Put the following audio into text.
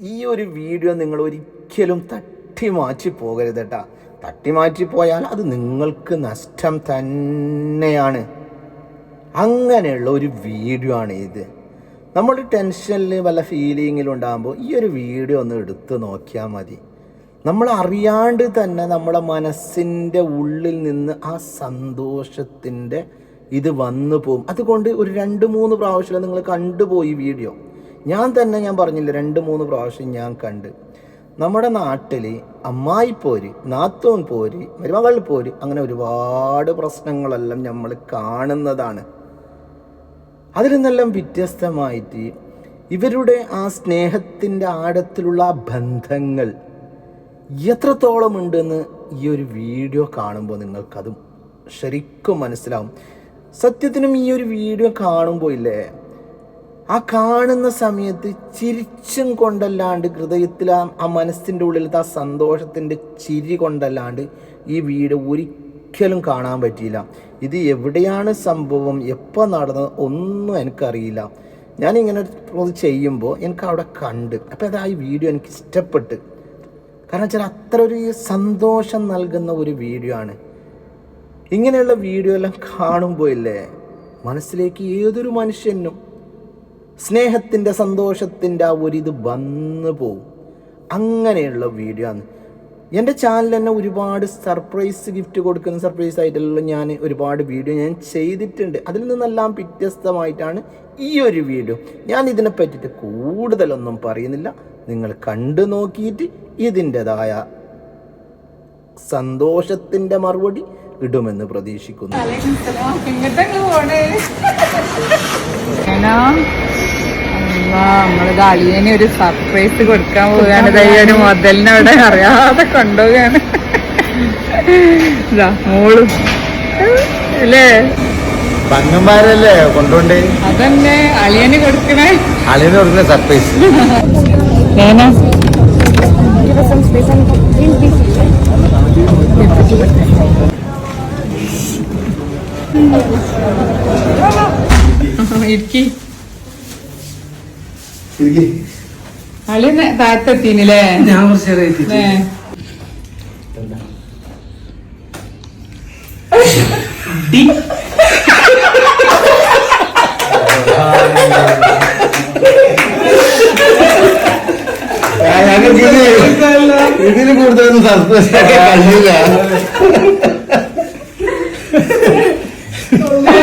ഈ ഒരു വീഡിയോ നിങ്ങൾ ഒരിക്കലും തട്ടി മാറ്റി പോകരുത് കേട്ടാ തട്ടി മാറ്റി പോയാൽ അത് നിങ്ങൾക്ക് നഷ്ടം തന്നെയാണ്. അങ്ങനെയുള്ള ഒരു വീഡിയോ ആണ് ഇത്. നമ്മൾ ടെൻഷനിൽ വല്ല ഫീലിങ്ങിലും ഉണ്ടാകുമ്പോൾ ഈ ഒരു വീഡിയോ ഒന്ന് എടുത്ത് നോക്കിയാൽ മതി. നമ്മൾ അറിയാണ്ട് തന്നെ നമ്മുടെ മനസ്സിന്റെ ഉള്ളിൽ നിന്ന് ആ സന്തോഷത്തിന്റെ ഇത് വന്നു പോകും. അതുകൊണ്ട് ഒരു രണ്ട് മൂന്ന് പ്രാവശ്യം നിങ്ങൾ കണ്ടുപോയി വീഡിയോ. ഞാൻ തന്നെ ഞാൻ പറഞ്ഞില്ല രണ്ട് മൂന്ന് പ്രാവശ്യം ഞാൻ കണ്ട്. നമ്മുടെ നാട്ടിൽ അമ്മായി പോര് നാത്തോൻ പോര് മരുമകൾ പോര് അങ്ങനെ ഒരുപാട് പ്രശ്നങ്ങളെല്ലാം നമ്മൾ കാണുന്നതാണ്. അതിൽ നിന്നെല്ലാം വ്യത്യസ്തമായിട്ട് ഇവരുടെ ആ സ്നേഹത്തിന്റെ ആഴത്തിലുള്ള ബന്ധങ്ങൾ എത്രത്തോളം ഉണ്ടെന്ന് ഈ ഒരു വീഡിയോ കാണുമ്പോൾ നിങ്ങൾക്കതും ശരിക്കും മനസ്സിലാവും. സത്യത്തിനും ഈ ഒരു വീഡിയോ കാണുമ്പോൾ ഇല്ലേ ആ കാണുന്ന സമയത്ത് ചിരിച്ചും കൊണ്ടല്ലാണ്ട് ഹൃദയത്തിൽ ആ ആ മനസ്സിന്റെ ഉള്ളിലത്തെ ആ സന്തോഷത്തിന്റെ ചിരി കൊണ്ടല്ലാണ്ട് ഈ വീട് ഒരിക്കലും കാണാൻ പറ്റിയില്ല. ഇത് എവിടെയാണ് സംഭവം? എപ്പോൾ നടന്നത്? ഒന്നും എനിക്കറിയില്ല. ഞാനിങ്ങനെ ചെയ്യുമ്പോൾ എനിക്ക് അവിടെ കണ്ട്. അപ്പോൾ അത് ആ വീഡിയോ എനിക്ക് ഇഷ്ടപ്പെട്ട്. കാരണം വെച്ചാൽ അത്ര ഒരു സന്തോഷം നൽകുന്ന ഒരു വീഡിയോ ആണ്. ഇങ്ങനെയുള്ള വീഡിയോ എല്ലാം കാണുമ്പോൾ ഇല്ലേ? മനസ്സിലേക്ക് ഏതൊരു മനുഷ്യനും സ്നേഹത്തിന്റെ സന്തോഷത്തിന്റെ ആ ഒരിത് വന്ന് വന്നു പോവും. അങ്ങനെയുള്ള വീഡിയോ ആണ്. എന്റെ ചാനൽ തന്നെ ഒരുപാട് സർപ്രൈസ് ഗിഫ്റ്റ് കൊടുക്കുന്ന സർപ്രൈസ് ആയിട്ടുള്ള ഞാൻ ഒരുപാട് വീഡിയോ ഞാൻ ചെയ്തിട്ടുണ്ട്. അതിൽ നിന്നെല്ലാം വ്യത്യസ്തമായിട്ടാണ് ഈ ഒരു വീഡിയോ ഞാൻ ഇതിനെ പറ്റിയിട്ട് കൂടുതലൊന്നും പറയുന്നില്ല. നിങ്ങൾ കണ്ടു നോക്കിയിട്ട് ഇതിന്റെതായ സന്തോഷത്തിന്റെ മറുപടി ഇടുമെന്ന് പ്രതീക്ഷിക്കുന്നു. നമ്മളിത് അളിയന് ഒരു സർപ്രൈസ് കൊടുക്കാൻ പോവുകയാണ്. ഒരു മുതലിനെ അവിടെ അറിയാതെ കൊണ്ടുപോവുകയാണ്. മോളും. അല്ലേ? പങ്ങന്മാരല്ലേ കൊണ്ടുപോണ്ടേ അതന്നെ അളിയന് കൊടുക്കണേ. അളിയന് കൊടുക്കുന്ന സർപ്രൈസ് ഏനാ? അളിയനെ താഴത്തെത്തീനില്ലേ? ഞാൻ കുറച്ച് ഇതിന് കൂടുതലൊന്നും സസ്പെൻസ് കഴിയില്ല.